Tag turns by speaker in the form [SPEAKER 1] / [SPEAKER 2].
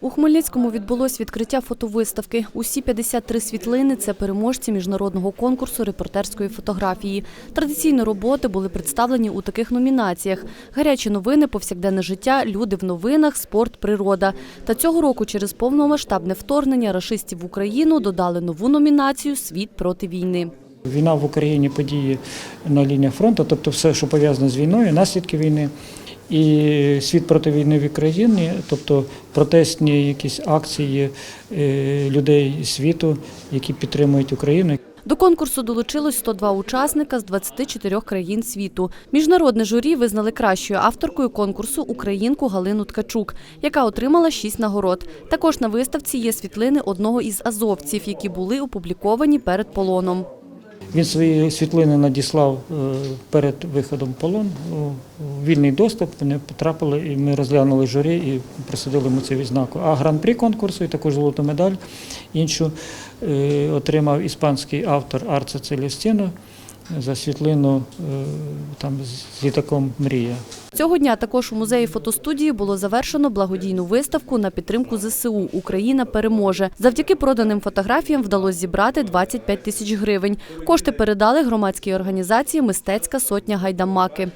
[SPEAKER 1] У Хмельницькому відбулось відкриття фотовиставки. Усі 53 світлини – це переможці міжнародного конкурсу репортерської фотографії. Традиційно роботи були представлені у таких номінаціях: гарячі новини, повсякденне життя, люди в новинах, спорт, природа. Та цього року через повномасштабне вторгнення рашистів в Україну додали нову номінацію Світ проти війни.
[SPEAKER 2] Війна в Україні події на лініях фронту, тобто все, що пов'язане з війною, наслідки війни. І світ проти війни в Україні, тобто протестні якісь акції е, людей світу, які підтримують Україну.
[SPEAKER 1] До конкурсу долучилось 102 учасника з 24 країн світу. Міжнародне журі визнали кращою авторкою конкурсу українку Галину Ткачук, яка отримала 6 нагород. Також на виставці є світлини одного із азовців, які були опубліковані перед полоном.
[SPEAKER 2] Він свої світлини надіслав е, перед виходом полон у вільний доступ. Вони потрапили, і ми розглянули журі і присудили йому цю відзнаку. А гран-при конкурсу і також золоту медаль іншу е, отримав іспанський автор Арце Целістіно за світлину е, там з літаком Мрія.
[SPEAKER 1] Цього дня також у музеї фотостудії було завершено благодійну виставку на підтримку ЗСУ Україна переможе. Завдяки проданим фотографіям вдалося зібрати 25 тисяч гривень. Кошти передали громадській організації Мистецька сотня гайдамаки.